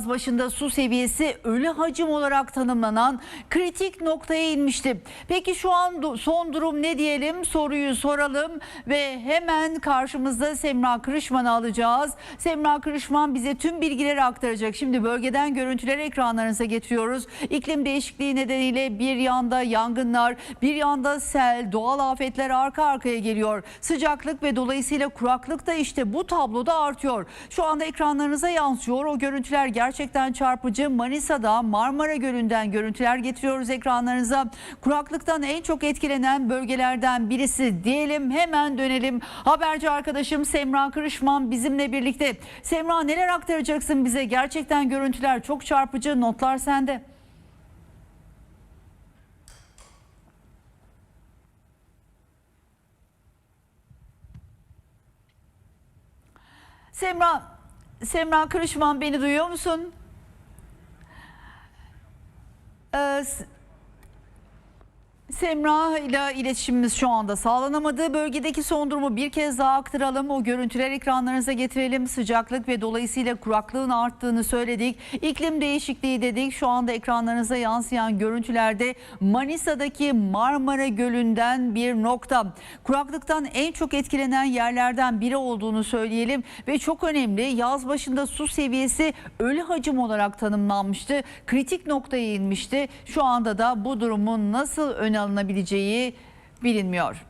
Yaz başında su seviyesi ölü hacim olarak tanımlanan kritik noktaya inmişti. Peki şu an son durum ne diyelim soruyu soralım ve hemen karşımızda Semra Kırışman'ı alacağız. Semra Kırışman bize tüm bilgileri aktaracak. Şimdi bölgeden görüntüler ekranlarınıza getiriyoruz. İklim değişikliği nedeniyle bir yanda yangınlar, bir yanda sel, doğal afetler arka arkaya geliyor. Sıcaklık ve dolayısıyla kuraklık da işte bu tabloda artıyor. Şu anda ekranlarınıza yansıyor. O görüntüler gerçekten çarpıcı. Manisa'da Marmara Gölü'nden görüntüler getiriyoruz ekranlarınıza. Kuraklıktan en çok etkilenen bölgelerden birisi diyelim. Hemen dönelim. Haberci arkadaşım Semra Kırışman bizimle birlikte. Semra neler aktaracaksın bize? Gerçekten görüntüler çok çarpıcı. Notlar sende. Semra, Semra Kırışman beni duyuyor musun? Ee, Semra ile iletişimimiz şu anda sağlanamadı. Bölgedeki son durumu bir kez daha aktaralım. O görüntüler ekranlarınıza getirelim. Sıcaklık ve dolayısıyla kuraklığın arttığını söyledik. İklim değişikliği dedik. Şu anda ekranlarınıza yansıyan görüntülerde Manisa'daki Marmara Gölü'nden bir nokta. Kuraklıktan en çok etkilenen yerlerden biri olduğunu söyleyelim. Ve çok önemli yaz başında su seviyesi ölü hacim olarak tanımlanmıştı. Kritik noktaya inmişti. Şu anda da bu durumun nasıl öne alınabileceği bilinmiyor.